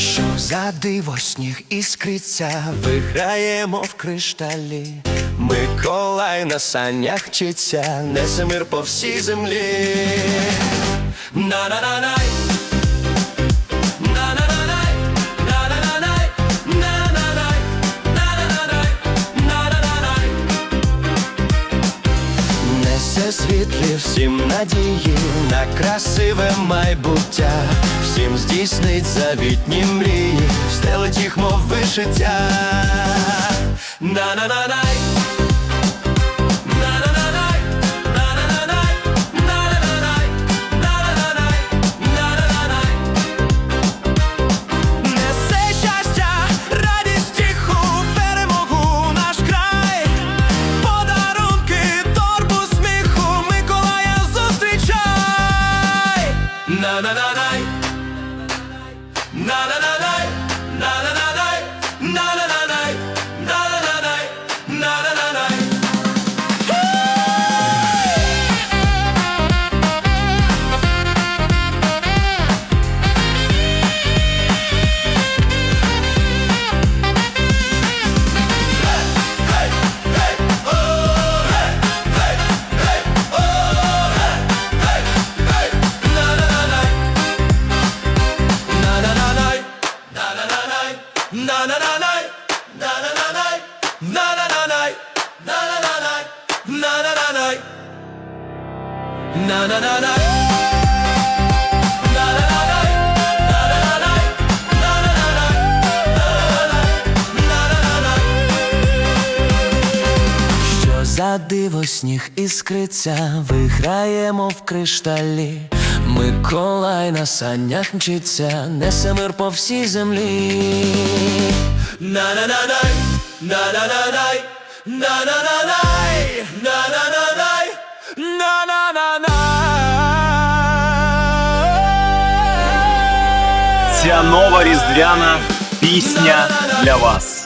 Що за диво сніг іскриться, виграємо в кришталі. Миколай на санях вчиться, несе мир по всій землі. На-на-на-най. На-на-на-най. На-на-на-най. На-на-най. На-на-на-най. На-на-на-най. Несе світлі всім надії на красиве майбуття, всім здійснить завітні мрії, встелить їх, мов вишиття. На-на-на-най. На-на-на-най, на-на-на-най, na-na-na-nay, на-на-на-най. Що за диво сніг іскриться, виграємо в кришталі. Миколай на санях мчиться, несе мир по всій землі. На-на-на-най, на-на-на-най, на-на-на-най, на-на-на-най, на-на-на-най. Ця нова різдвяна пісня для вас.